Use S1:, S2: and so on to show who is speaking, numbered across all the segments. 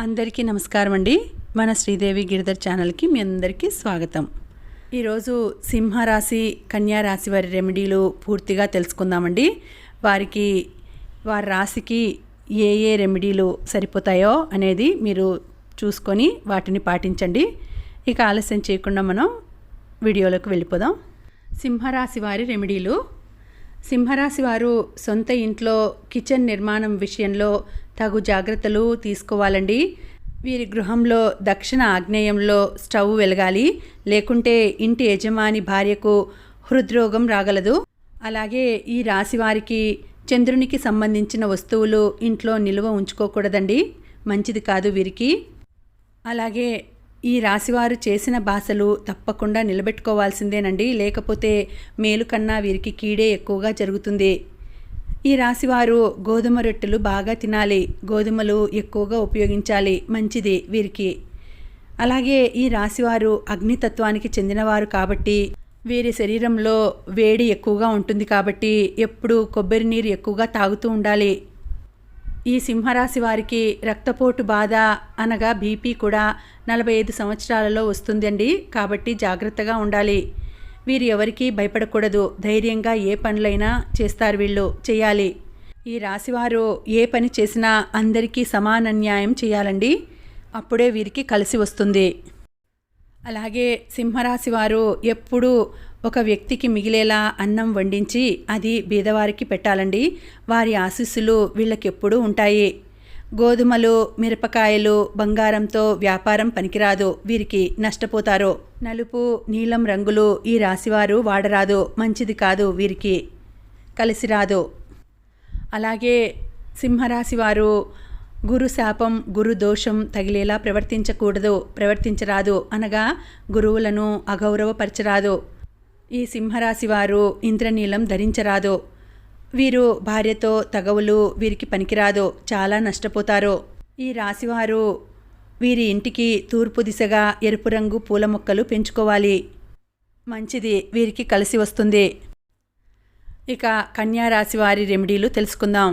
S1: అందరికీ నమస్కారం అండి మన శ్రీదేవి గిరిధర్ ఛానల్కి మీ అందరికీ స్వాగతం. ఈరోజు సింహరాశి కన్యా రాశి వారి రెమెడీలు పూర్తిగా తెలుసుకుందామండి. వారికి వారి రాశికి ఏ ఏ రెమెడీలు సరిపోతాయో అనేది మీరు చూసుకొని వాటిని పాటించండి. ఇక ఆలస్యం చేయకుండా మనం వీడియోలోకి వెళ్ళిపోదాం. సింహరాశి వారి రెమెడీలు. సింహరాశి వారు సొంత ఇంట్లో కిచెన్ నిర్మాణం విషయంలో తగు జాగ్రత్తలు తీసుకోవాలండి. వీరి గృహంలో దక్షిణ ఆగ్నేయంలో స్టవ్ వెలగాలి. లేకుంటే ఇంటి యజమాని భార్యకు హృద్రోగం రాగలదు. అలాగే ఈ రాశి వారికి చంద్రునికి సంబంధించిన వస్తువులు ఇంట్లో నిల్వ ఉంచుకోకూడదండి. మంచిది కాదు వీరికి. అలాగే ఈ రాశివారు చేసిన భాషలు తప్పకుండా నిలబెట్టుకోవాల్సిందేనండి. లేకపోతే మేలు కన్నా వీరికి కీడే ఎక్కువగా జరుగుతుంది. ఈ రాశివారు గోధుమ రొట్టెలు బాగా తినాలి. గోధుమలు ఎక్కువగా ఉపయోగించాలి. మంచిది వీరికి. అలాగే ఈ రాశివారు అగ్నితత్వానికి చెందినవారు కాబట్టి వీరి శరీరంలో వేడి ఎక్కువగా ఉంటుంది కాబట్టి ఎప్పుడు కొబ్బరి నీరు ఎక్కువగా తాగుతూ ఉండాలి. ఈ సింహరాశి వారికి రక్తపోటు బాధ అనగా బీపీ కూడా నలభై ఐదు సంవత్సరాలలో వస్తుందండి. కాబట్టి జాగ్రత్తగా ఉండాలి. వీరు ఎవరికీ భయపడకూడదు. ధైర్యంగా ఏ పనులైనా చేస్తారు వీళ్ళు. చేయాలి. ఈ రాశివారు ఏ పని చేసినా అందరికీ సమాన న్యాయం చేయాలండి. అప్పుడే వీరికి కలిసి వస్తుంది. అలాగే సింహరాశి వారు ఎప్పుడూ ఒక వ్యక్తికి మిగిలేలా అన్నం వండించి అది బీదవారికి పెట్టాలండి. వారి ఆశీస్సులు వీళ్ళకెప్పుడూ ఉంటాయి. గోధుమలు మిరపకాయలు బంగారంతో వ్యాపారం పనికిరాదు. వీరికి నష్టపోతారు. నలుపు నీలం రంగులు ఈ రాశివారు వాడరాదు. మంచిది కాదు వీరికి. కలిసి రాదు. అలాగే సింహరాశి వారు గురు శాపం గురు దోషం తగిలేలా ప్రవర్తించకూడదు ప్రవర్తించరాదు అనగా గురువులను అగౌరవపరచరాదు. ఈ సింహరాశి వారు ఇంద్రనీలం ధరించరాదు. వీరు భార్యతో తగవులు వీరికి పనికిరాదు చాలా నష్టపోతారు. ఈ రాశివారు వీరి ఇంటికి తూర్పు దిశగా ఎరుపు రంగు పూల మొక్కలు పెంచుకోవాలి. మంచిది వీరికి కలిసి వస్తుంది. ఇక కన్యారాశి వారి రెమెడీలు తెలుసుకుందాం.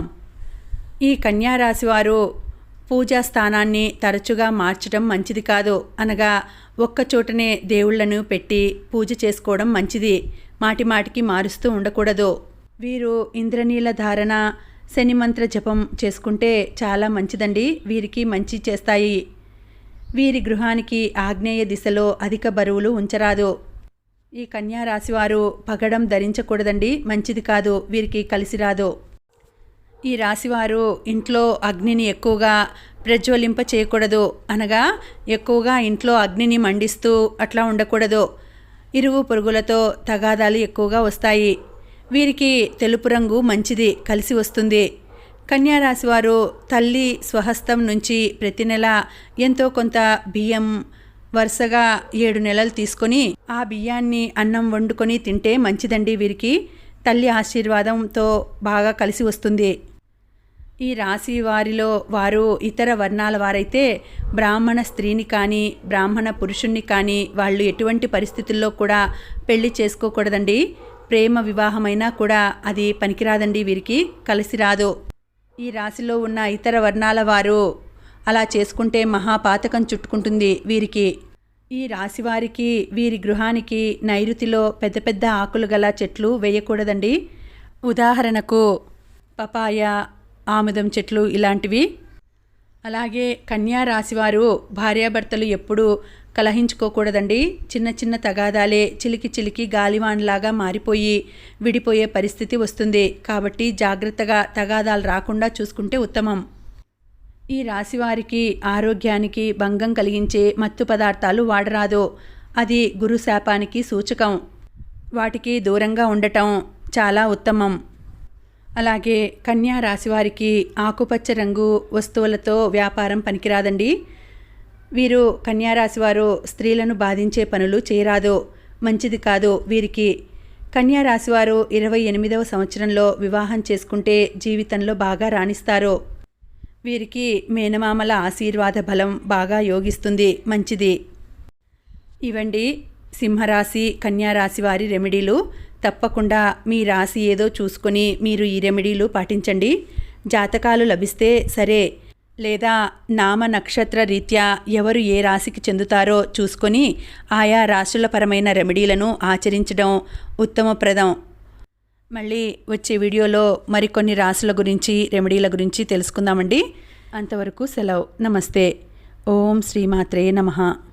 S1: ఈ కన్యారాశివారు వారు పూజా స్థానాన్ని తరచుగా మార్చడం మంచిది కాదు. అనగా ఒక్క చోటనే దేవుళ్ళను పెట్టి పూజ చేసుకోవడం మంచిది. మాటి మాటికి మారుస్తూ ఉండకూడదు. వీరు ఇంద్రనీల ధారణ శని మంత్ర జపం చేసుకుంటే చాలా మంచిదండి. వీరికి మంచి చేస్తాయి. వీరి గృహానికి ఆగ్నేయ దిశలో అధిక బరువులు ఉంచరాదు. ఈ కన్యా రాశివారు పగడం ధరించకూడదండి. మంచిది కాదు. వీరికి కలిసి రాదు. ఈ రాశివారు ఇంట్లో అగ్నిని ఎక్కువగా ప్రజ్వలింప చేయకూడదు. అనగా ఎక్కువగా ఇంట్లో అగ్నిని మండిస్తూ అట్లా ఉండకూడదు. ఇరుగు పొరుగులతో తగాదాలు ఎక్కువగా వస్తాయి. వీరికి తెలుపు రంగు మంచిది కలిసి వస్తుంది. కన్యారాశి వారు తల్లి స్వహస్తం నుంచి ప్రతి నెల ఎంతో కొంత బియ్యం వరుసగా ఏడు నెలలు తీసుకొని ఆ బియ్యాన్ని అన్నం వండుకొని తింటే మంచిదండి వీరికి. తల్లి ఆశీర్వాదంతో బాగా కలిసి వస్తుంది. ఈ రాశి వారిలో వారు ఇతర వర్ణాల వారైతే బ్రాహ్మణ స్త్రీని కానీ బ్రాహ్మణ పురుషుణ్ణి కానీ వాళ్ళు ఎటువంటి పరిస్థితుల్లో కూడా పెళ్ళి చేసుకోకూడదండి. ప్రేమ వివాహమైనా కూడా అది పనికిరాదండి వీరికి కలిసి రాదు. ఈ రాశిలో ఉన్న ఇతర వర్ణాల వారు అలా చేసుకుంటే మహాపాతకం చుట్టుకుంటుంది వీరికి. ఈ రాశి వారికి వీరి గృహానికి నైరుతిలో పెద్ద పెద్ద ఆకులు గల చెట్లు వేయకూడదండి. ఉదాహరణకు పపాయ ఆముదం చెట్లు ఇలాంటివి. అలాగే కన్యా రాశివారు భార్యాభర్తలు ఎప్పుడూ కలహించుకోకూడదండి. చిన్న చిన్న తగాదాలే చిలికి చిలికి గాలివాన్లాగా మారిపోయి విడిపోయే పరిస్థితి వస్తుంది. కాబట్టి జాగ్రత్తగా తగాదాలు రాకుండా చూసుకుంటే ఉత్తమం. ఈ రాశివారికి ఆరోగ్యానికి భంగం కలిగించే మత్తు పదార్థాలు వాడరాదు. అది గురు శాపానికి సూచకం. వాటికి దూరంగా ఉండటం చాలా ఉత్తమం. అలాగే కన్యా రాశివారికి ఆకుపచ్చ రంగు వస్తువులతో వ్యాపారం పనికిరాదండి. వీరు కన్యారాశి వారు స్త్రీలను బాధించే పనులు చేయరాదు మంచిది కాదు. వీరికి కన్యారాశి వారు ఇరవై ఎనిమిదవ సంవత్సరంలో వివాహం చేసుకుంటే జీవితంలో బాగా రాణిస్తారు. వీరికి మేనమామల ఆశీర్వాద బలం బాగా యోగిస్తుంది. మంచిది. ఇవండి సింహరాశి కన్యారాశి వారి రెమెడీలు. తప్పకుండా మీ రాశి ఏదో చూసుకొని మీరు ఈ రెమెడీలు పాటించండి. జాతకాలు లభిస్తే సరే. లేదా నామ నక్షత్ర రీత్యా ఎవరు ఏ రాశికి చెందుతారో చూసుకొని ఆయా రాశులపరమైన రెమెడీలను ఆచరించడం ఉత్తమప్రదం. మళ్ళీ వచ్చే వీడియోలో మరికొన్ని రాశుల గురించి రెమెడీల గురించి తెలుసుకుందామండి. అంతవరకు సెలవు. నమస్తే. ఓం శ్రీమాత్రే నమః.